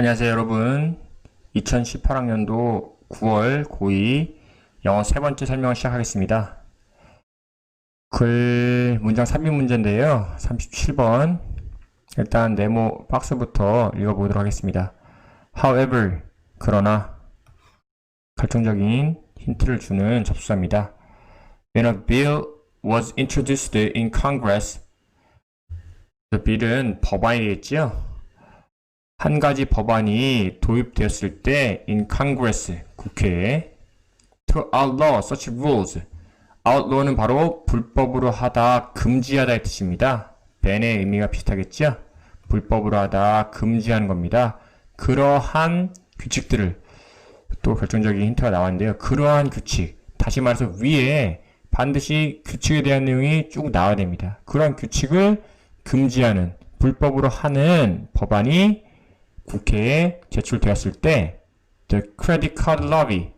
안녕하세요, 여러분. 2018학년도 9월 고2 영어 세 번째 설명을 시작하겠습니다. 글 문장 3인 문제인데요. 37번. 일단 네모 박스부터 읽어보도록 하겠습니다. However, 그러나 결정적인 힌트를 주는 접수사입니다. When a bill was introduced in Congress, 그 bill은 법안이겠지요. 한 가지 법안이 도입되었을 때 in Congress 국회에 to outlaw such rules outlaw는 바로 불법으로 하다 금지하다의 뜻입니다. ban의 의미가 비슷하겠죠? 불법으로 하다 금지하는 겁니다. 그러한 규칙들을 또 결정적인 힌트가 나왔는데요. 그러한 규칙 다시 말해서 위에 반드시 규칙에 대한 내용이 쭉 나와야 됩니다. 그러한 규칙을 금지하는 불법으로 하는 법안이 국회에 제출되었을 때 the credit card lobby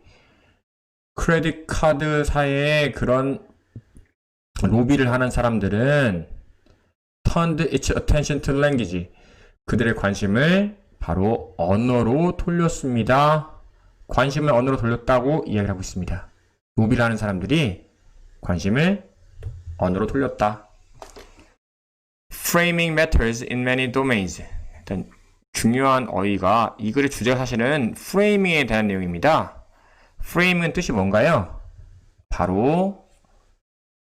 크레딧 카드사의 그런 로비를 하는 사람들은 turned its attention to language 그들의 관심을 바로 언어로 돌렸습니다. 관심을 언어로 돌렸다고 이야기를 하고 있습니다. 로비를 하는 사람들이 관심을 언어로 돌렸다. Framing matters in many domains. 일단 중요한 어휘가 이 글의 주제가 사실은 프레이밍에 대한 내용입니다. 프레임은 뜻이 뭔가요? 바로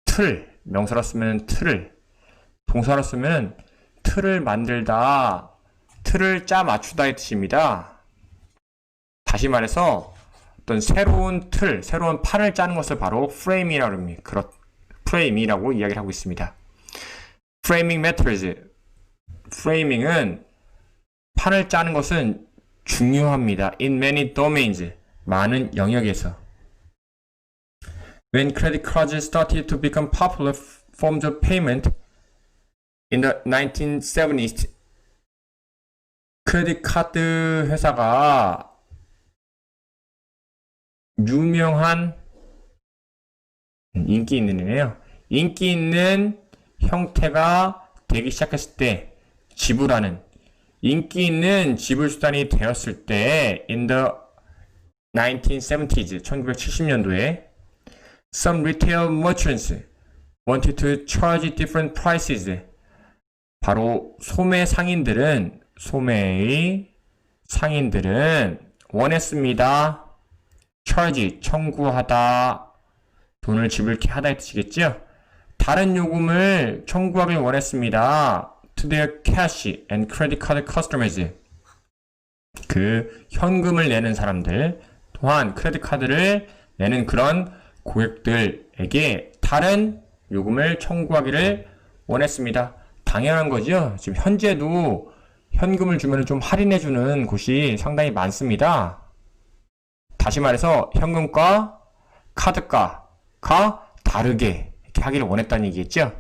틀, 명사로 쓰면 틀을, 동사로 쓰면 틀을 만들다, 틀을 짜 맞추다의 뜻입니다. 다시 말해서 어떤 새로운 틀, 새로운 판을 짜는 것을 바로 프레임이라고 합니다. 그렇, 프레임이라고 이야기를 하고 있습니다. Framing matters. 프레이밍은 판을 짜는 것은 중요합니다. In many domains. 많은 영역에서. When credit cards started to become popular forms of payment in the 1970s, 크레딧 카드 회사가 유명한 인기 있는 애네요. 인기 있는 형태가 되기 시작했을 때 지불하는 인기 있는 지불 수단이 되었을 때 in the 1970s 1970년도에 some retail merchants wanted to charge different prices 바로 소매 상인들은 소매의 상인들은 원했습니다. charge 청구하다 돈을 지불케 하다 의 뜻이겠죠? 다른 요금을 청구하길 원했습니다. To their cash and credit card customers. 그 현금을 내는 사람들 또한 크레딧 카드를 내는 그런 고객들에게 다른 요금을 청구하기를 원했습니다. 당연한 거죠. 지금 현재도 현금을 주면 좀 할인해주는 곳이 상당히 많습니다. 다시 말해서 현금과 카드가가 다르게 이렇게 하기를 원했다는 얘기겠죠.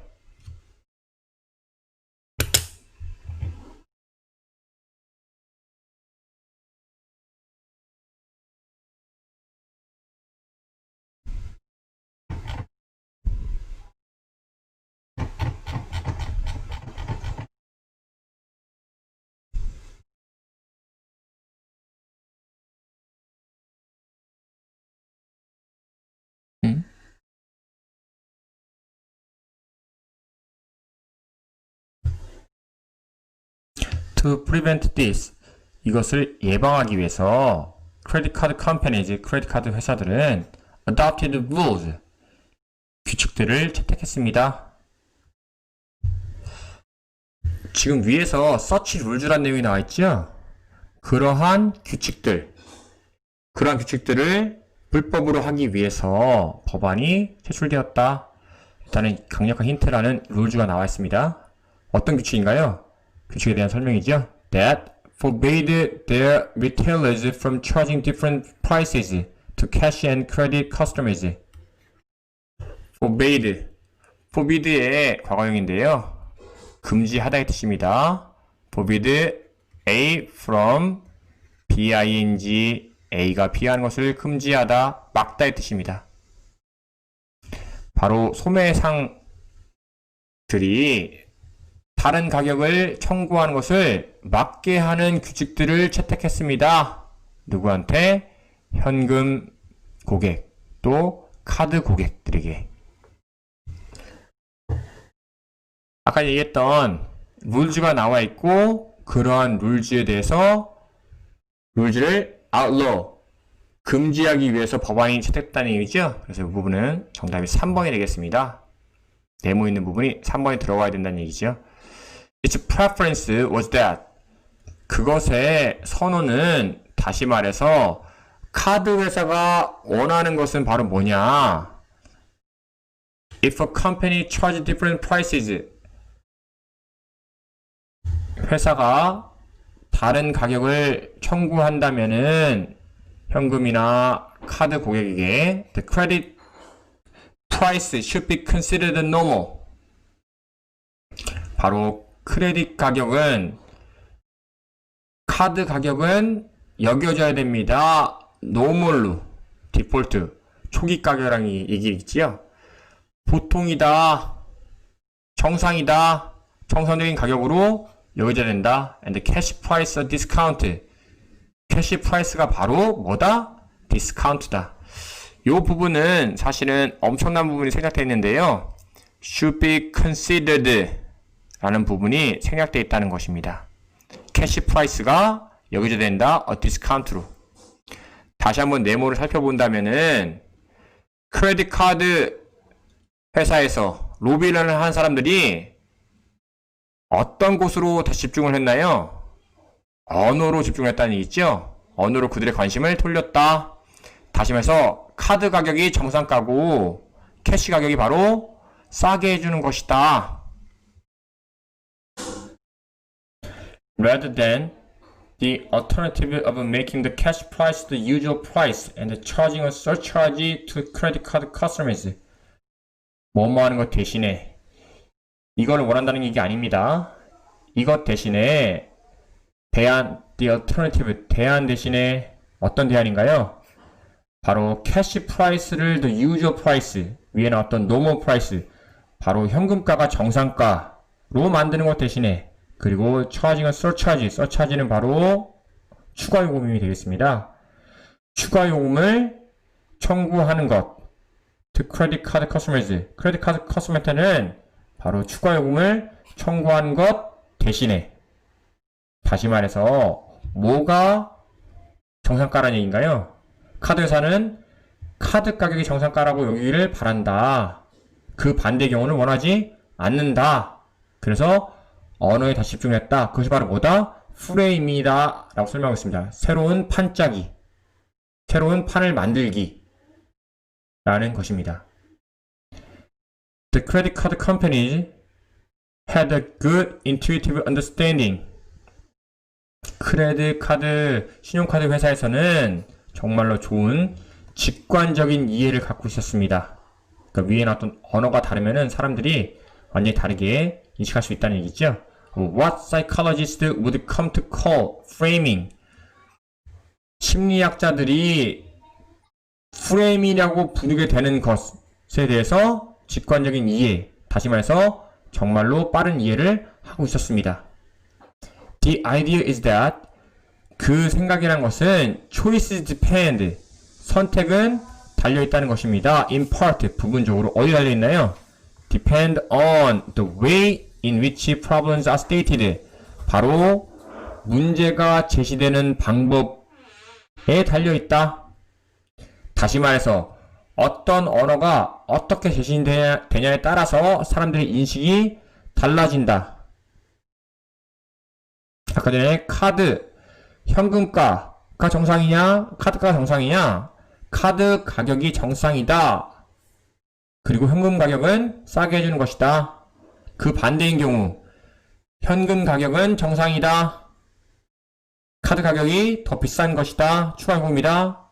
To prevent this, 이것을 예방하기 위해서 크레딧 카드 컴퍼니즈, 크레딧 카드 회사들은 adopted rules, 규칙들을 채택했습니다. 지금 위에서 such rules란 내용이 나와 있죠? 그러한 규칙들, 그러한 규칙들을 불법으로 하기 위해서 법안이 제출되었다. 일단은 강력한 힌트라는 룰즈가 나와 있습니다. 어떤 규칙인가요? 규칙에 대한 설명이죠. That forbade their retailers from charging different prices to cash and credit customers. forbade, forbide의 과거형인데요. 금지하다의 뜻입니다. forbid A from B-I-N-G A가 피하는 것을 금지하다, 막다의 뜻입니다. 바로 소매상들이 다른 가격을 청구하는 것을 막게 하는 규칙들을 채택했습니다. 누구한테? 현금 고객 또 카드 고객들에게. 아까 얘기했던 룰즈가 나와 있고 그러한 룰즈에 대해서 룰즈를 outlaw 금지하기 위해서 법안이 채택됐다는 얘기죠. 그래서 이 부분은 정답이 3번이 되겠습니다. 네모 있는 부분이 3번에 들어가야 된다는 얘기죠. Its preference was that 그것의 선호는 다시 말해서 카드 회사가 원하는 것은 바로 뭐냐? If a company charge different prices 회사가 다른 가격을 청구한다면은 현금이나 카드 고객에게 the credit price should be considered normal. 바로 크레딧 가격은 카드 가격은 여겨져야 됩니다. 노멀로 디폴트 초기 가격이랑 얘기했지요. 보통이다, 정상이다, 정상적인 가격으로 여겨져야 된다. And cash price discount. 캐시 프라이스가 바로 뭐다? 디스카운트다. 이 부분은 사실은 엄청난 부분이 생략되어 있는데요. should be considered 라는 부분이 생략되어 있다는 것입니다. 캐시 프라이스가 여기져야 된다. a discount로. 다시 한번 네모를 살펴본다면은 크레딧 카드 회사에서 로비를 한 사람들이 어떤 곳으로 다 집중을 했나요? 언어로 집중했다는 얘기죠. 언어로 그들의 관심을 돌렸다. 다시 말해서 카드 가격이 정상가고 캐시 가격이 바로 싸게 해주는 것이다. Rather than the alternative of making the cash price the usual price and charging a surcharge to credit card customers. 뭐뭐 하는 것 대신에 이걸 원한다는 얘기 아닙니다. 이것 대신에 대안, the alternative, 대안 대신에 어떤 대안인가요? 바로 캐시 프라이스를 the usual price, 위에 나왔던 normal price, 바로 현금가가 정상가로 만드는 것 대신에 그리고 charging a surcharge, surcharge는 바로 추가 요금이 되겠습니다. 추가 요금을 청구하는 것, to credit card customers, 크레딧 카드 커스터한테는 바로 추가 요금을 청구하는 것 대신에 다시 말해서 뭐가 정상가라는 얘기인가요? 카드 회사는 카드 가격이 정상가라고 여기를 바란다. 그 반대 경우는 원하지 않는다. 그래서 언어에 다시 집중했다. 그것이 바로 뭐다? 프레임이다. 라고 설명하고 있습니다. 새로운 판짜기. 새로운 판을 만들기. 라는 것입니다. The credit card companies had a good intuitive understanding. 크레딧 카드, 신용카드 회사에서는 정말로 좋은 직관적인 이해를 갖고 있었습니다. 그러니까 위에 나왔던 언어가 다르면은 사람들이 완전히 다르게 인식할 수 있다는 얘기죠. What psychologists would come to call framing. 심리학자들이 프레임이라고 부르게 되는 것에 대해서 직관적인 이해, 다시 말해서 정말로 빠른 이해를 하고 있었습니다. The idea is that 그 생각이란 것은 choices depend 선택은 달려 있다는 것입니다. In part 부분적으로 어디 달려 있나요? Depend on the way in which problems are stated. 바로 문제가 제시되는 방법에 달려 있다. 다시 말해서 어떤 언어가 어떻게 제시되냐에 따라서 사람들의 인식이 달라진다. 아까 전에 카드, 현금가가 정상이냐, 카드가 정상이냐, 카드 가격이 정상이다. 그리고 현금 가격은 싸게 해주는 것이다. 그 반대인 경우, 현금 가격은 정상이다. 카드 가격이 더 비싼 것이다. 추가 요금이다.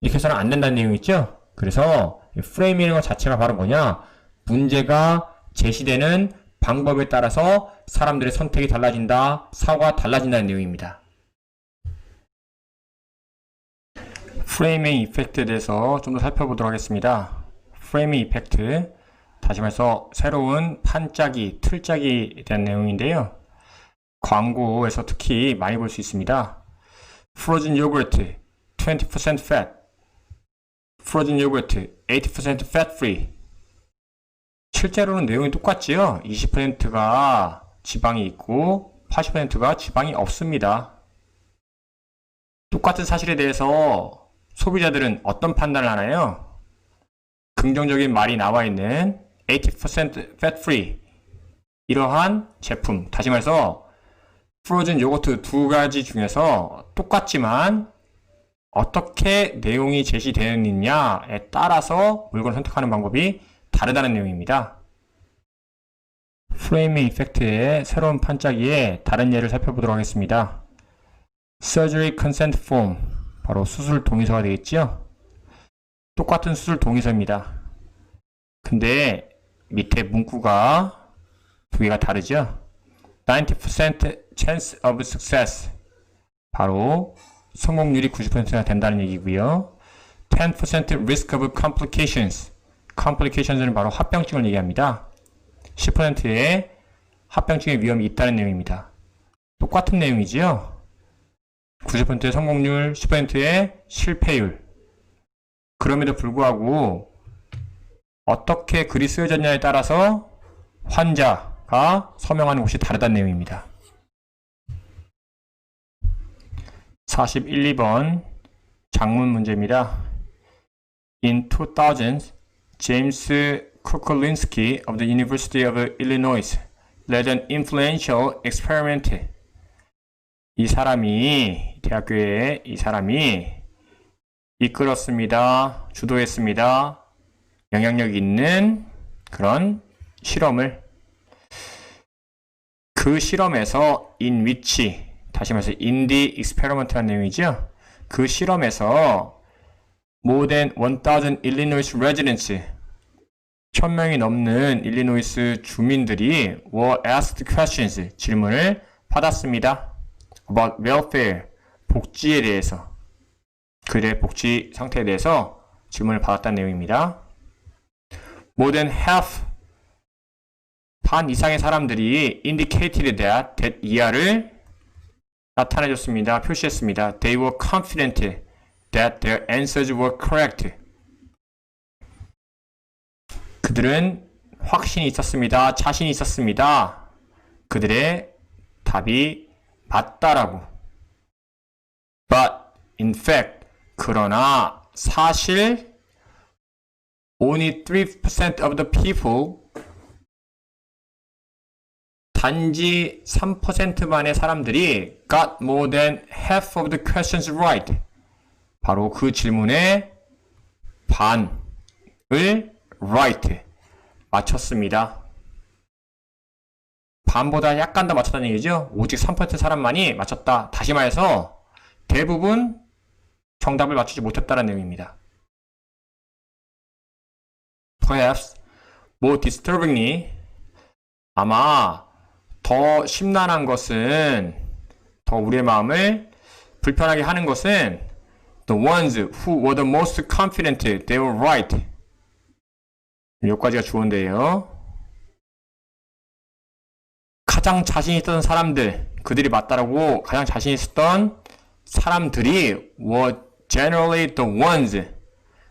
이렇게 해서는 안 된다는 내용이죠. 그래서 프레임이라는 것 자체가 바로 뭐냐? 문제가 제시되는 방법에 따라서 사람들의 선택이 달라진다, 사고가 달라진다는 내용입니다. 프레이밍 이펙트에 대해서 좀 더 살펴보도록 하겠습니다. 프레이밍 이펙트. 다시 말해서 새로운 판짜기, 틀짜기에 대한 내용인데요. 광고에서 특히 많이 볼 수 있습니다. Frozen yogurt, 20% fat. Frozen yogurt, 80% fat free. 실제로는 내용이 똑같지요. 20%가 지방이 있고 80%가 지방이 없습니다. 똑같은 사실에 대해서 소비자들은 어떤 판단을 하나요? 긍정적인 말이 나와 있는 80% fat free 이러한 제품, 다시 말해서 프로즌 요거트 두 가지 중에서 똑같지만 어떻게 내용이 제시되느냐에 따라서 물건을 선택하는 방법이 다르다는 내용입니다. 프레이밍 이펙트의 새로운 판짜기에 다른 예를 살펴보도록 하겠습니다. Surgery Consent Form 바로 수술 동의서가 되겠죠? 똑같은 수술 동의서입니다. 근데 밑에 문구가 두 개가 다르죠? 90% chance of success 바로 성공률이 90%가 된다는 얘기고요. 10% risk of complications complications는 바로 합병증을 얘기합니다. 10%의 합병증의 위험이 있다는 내용입니다. 똑같은 내용이지요. 90%의 성공률, 10%의 실패율. 그럼에도 불구하고 어떻게 글이 쓰여졌냐에 따라서 환자가 서명하는 곳이 다르다는 내용입니다. 41, 2번 장문 문제입니다. In 2000, James Kukulinski of the University of Illinois led an influential experiment. 이 사람이 대학교에 이 사람이 이끌었습니다. 주도했습니다. 영향력 있는 그런 실험을 그 실험에서 in which 다시 말해서 in the experiment라는 내용이죠. 그 실험에서 more than 1000 Illinois residents 1000명이 넘는 일리노이스 주민들이 were asked questions 질문을 받았습니다. about welfare 복지에 대해서 그들의 복지 상태에 대해서 질문을 받았다는 내용입니다. More than half 반 이상의 사람들이 indicated that, that 이하를 나타내줬습니다. 표시했습니다. They were confident that their answers were correct. 그들은 확신이 있었습니다. 자신이 있었습니다. 그들의 답이 맞다라고. But in fact, 그러나 사실 only 3% of the people 단지 3%만의 사람들이 got more than half of the questions right. 바로 그 질문의 반을 right 맞췄습니다. 반보다 약간 더 맞췄다는 얘기죠. 오직 3% 사람만이 맞췄다. 다시 말해서 대부분 정답을 맞추지 못했다는 내용입니다. Perhaps more disturbingly 아마 더 심란한 것은 더 우리의 마음을 불편하게 하는 것은 the ones who were the most confident they were right 여기까지가 주어인데요. 가장 자신 있던 사람들, 그들이 맞다라고 가장 자신 있었던 사람들이 were generally the ones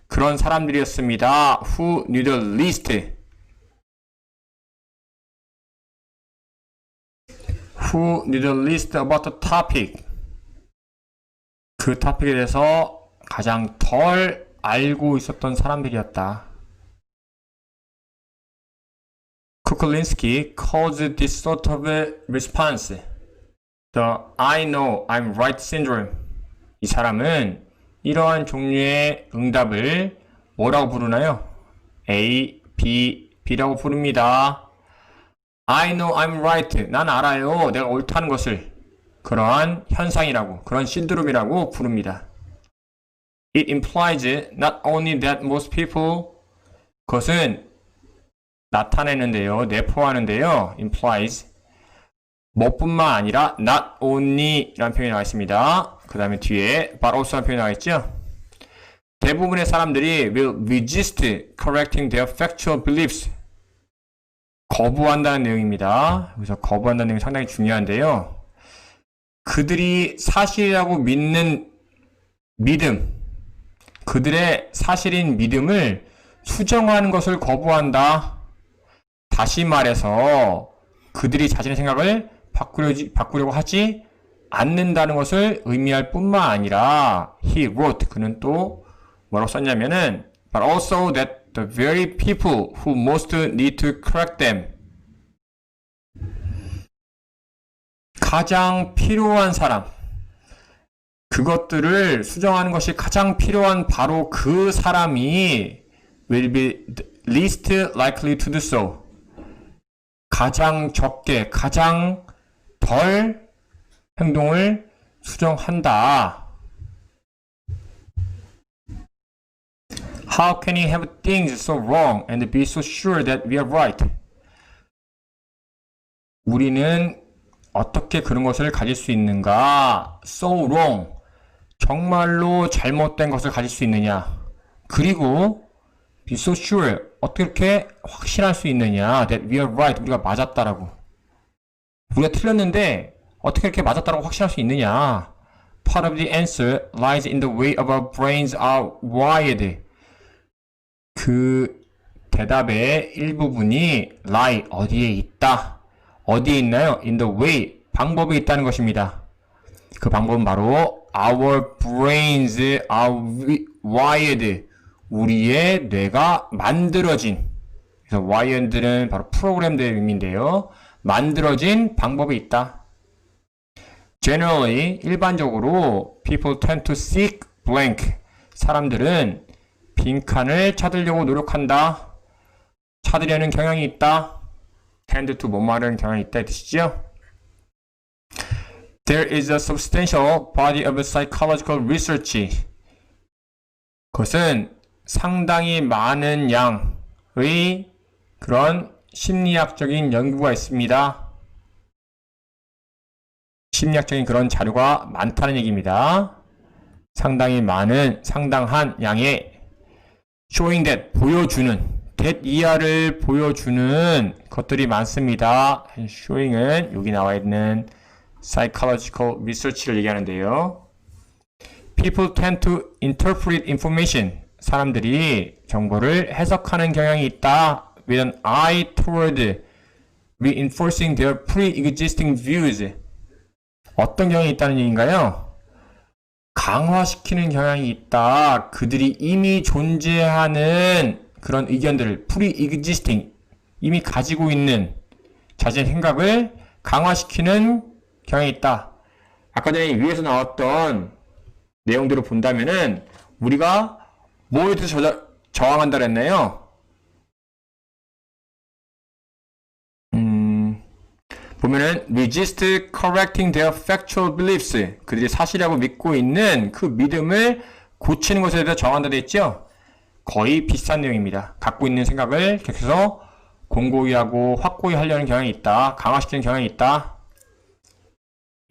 그런 사람들이었습니다. who knew the least who knew the least about the topic 그 토픽에 대해서 가장 덜 알고 있었던 사람들이었다. Kuklinski calls this sort of response the I know I'm right syndrome. 이 사람은 이러한 종류의 응답을 뭐라고 부르나요? A, B, B라고 부릅니다. I know I'm right. 난 알아요. 내가 옳다는 것을. 그러한 현상이라고, 그런 신드롬이라고 부릅니다. It implies not only that most people 그것은 나타내는데요. 내포하는데요. implies 뭐뿐만 아니라 not only 라는 표현이 나와 있습니다. 그 다음에 뒤에 but also 라는 표현이 나와 있죠. 대부분의 사람들이 will resist correcting their factual beliefs. 거부한다는 내용입니다. 그래서 거부한다는 내용이 상당히 중요한데요. 그들이 사실이라고 믿는 믿음, 그들의 사실인 믿음을 수정하는 것을 거부한다. 다시 말해서 그들이 자신의 생각을 바꾸려고 하지 않는다는 것을 의미할 뿐만 아니라 he wrote 그는 또 뭐라고 썼냐면은 but also that the very people who most need to correct them 가장 필요한 사람 그것들을 수정하는 것이 가장 필요한 바로 그 사람이 will be least likely to do so 가장 적게 가장 덜 행동을 수정한다. How can you have things so wrong and be so sure that we are right? 우리는 어떻게 그런 것을 가질 수 있는가? So wrong. 정말로 잘못된 것을 가질 수 있느냐? 그리고 be so sure. 어떻게 확신할 수 있느냐? That we are right. 우리가 맞았다라고. 우리가 틀렸는데 어떻게 이렇게 맞았다고 확신할 수 있느냐? Part of the answer lies in the way our brains are wired. 그 대답의 일부분이 lie 어디에 있다. 어디에 있나요? In the way 방법이 있다는 것입니다. 그 방법은 바로 our brains are wired. 우리의 뇌가 만들어진 그래서 wired는 바로 프로그램들의 의미인데요. 만들어진 방법이 있다. Generally, 일반적으로 people tend to seek blank. 사람들은 빈칸을 찾으려고 노력한다. 찾으려는 경향이 있다. tend to 뭐 말하는 경향이 있다 이 뜻이죠. There is a substantial body of psychological research. 그것은 상당히 많은 양의 그런 심리학적인 연구가 있습니다. 심리학적인 그런 자료가 많다는 얘기입니다. 상당히 많은, 상당한 양의 showing that, 보여주는, that 이하를 보여주는 것들이 많습니다. showing은 여기 나와 있는 psychological research를 얘기하는데요. People tend to interpret information. 사람들이 정보를 해석하는 경향이 있다. with an eye toward reinforcing their pre-existing views. 어떤 경향이 있다는 얘기인가요? 강화시키는 경향이 있다. 그들이 이미 존재하는 그런 의견들을 pre-existing, 이미 가지고 있는 자신의 생각을 강화시키는 경향이 있다. 아까 전에 위에서 나왔던 내용들을 본다면은 우리가 뭐에 대해서 저, 저항한다 그랬나요? 보면은 resist correcting their factual beliefs 그들이 사실이라고 믿고 있는 그 믿음을 고치는 것에 대해서 정한다 됐죠? 거의 비슷한 내용입니다. 갖고 있는 생각을 계속해서 공고히 하고 확고히 하려는 경향이 있다. 강화시키는 경향이 있다.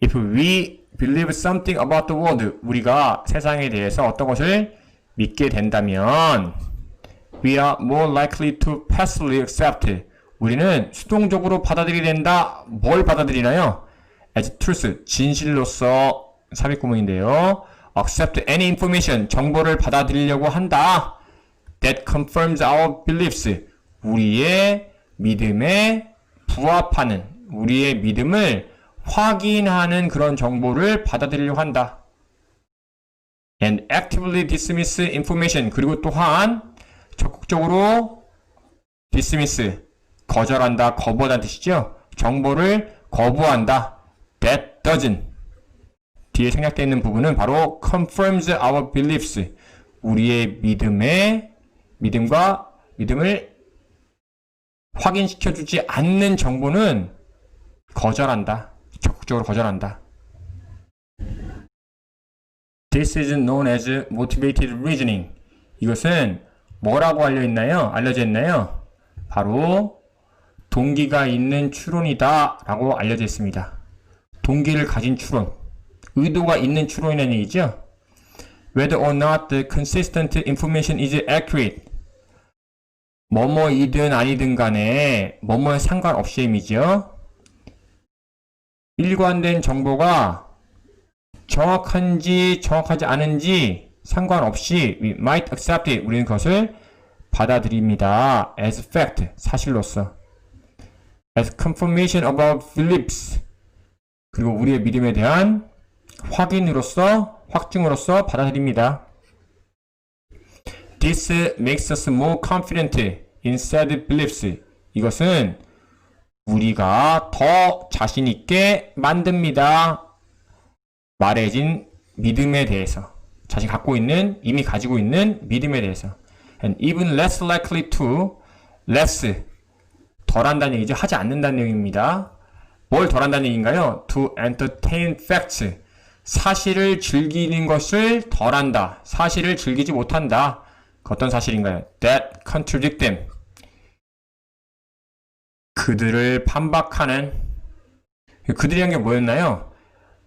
If we believe something about the world, 우리가 세상에 대해서 어떤 것을 믿게 된다면 we are more likely to passively accept. 우리는 수동적으로 받아들이게 된다. 뭘 받아들이나요? as truth, 진실로서 삽입 구문인데요. accept any information, 정보를 받아들이려고 한다. that confirms our beliefs. 우리의 믿음에 부합하는, 우리의 믿음을 확인하는 그런 정보를 받아들이려고 한다. and actively dismiss information. 그리고 또한 적극적으로 dismiss, 거절한다, 거부하다는 뜻이죠. 정보를 거부한다. that doesn't. 뒤에 생략되어 있는 부분은 바로 confirms our beliefs. 우리의 믿음의 믿음과 믿음을 확인시켜주지 않는 정보는 거절한다. 적극적으로 거절한다. This is known as motivated reasoning. 이것은 뭐라고 알려 있나요? 알려져 있나요? 바로 동기가 있는 추론이다 라고 알려져 있습니다. 동기를 가진 추론, 의도가 있는 추론이라는 얘기죠. Whether or not the consistent information is accurate. 뭐뭐이든 아니든 간에 뭐뭐에 상관없이 의미죠. 일관된 정보가 정확한지 정확하지 않은지 상관없이 we might accept it. 우리는 그것을 받아들입니다. as fact. 사실로서. As confirmation about beliefs. 그리고 우리의 믿음에 대한 확인으로서 확증으로서 받아들입니다. This makes us more confident in said beliefs. 이것은 우리가 더 자신 있게 만듭니다. 말해진 믿음에 대해서. 자신 갖고 있는, 이미 가지고 있는 믿음에 대해서. And even less likely to, less. 덜 한다는 얘기죠. 하지 않는다는 얘기입니다. 뭘 덜 한다는 얘기인가요? To entertain facts. 사실을 즐기는 것을 덜 한다. 사실을 즐기지 못한다. 그 어떤 사실인가요? That contradict them. 그들을 반박하는 그들이란 게 뭐였나요?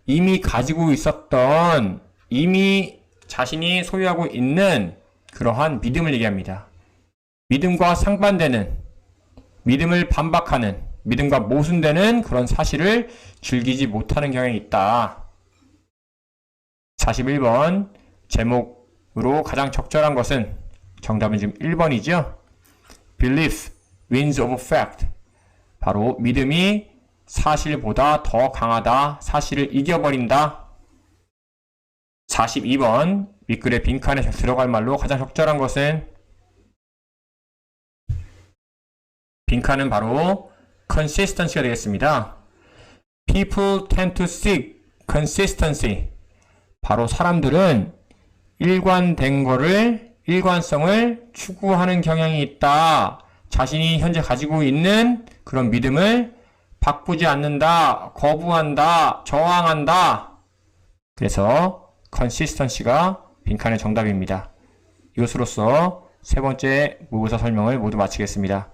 이미 가지고 있었던 이미 자신이 소유하고 있는 그러한 믿음을 얘기합니다. 믿음과 상반되는 믿음을 반박하는 믿음과 모순되는 그런 사실을 즐기지 못하는 경향이 있다. 41번 제목으로 가장 적절한 것은 정답은 지금 1번이죠. Belief wins over fact. 바로 믿음이 사실보다 더 강하다. 사실을 이겨버린다. 42번 밑글의 빈칸에 들어갈 말로 가장 적절한 것은 빈칸은 바로 consistency가 되겠습니다. People tend to seek consistency. 바로 사람들은 일관된 거를 일관성을 추구하는 경향이 있다. 자신이 현재 가지고 있는 그런 믿음을 바꾸지 않는다, 거부한다, 저항한다. 그래서 consistency가 빈칸의 정답입니다. 이것으로써 세 번째 모의고사 설명을 모두 마치겠습니다.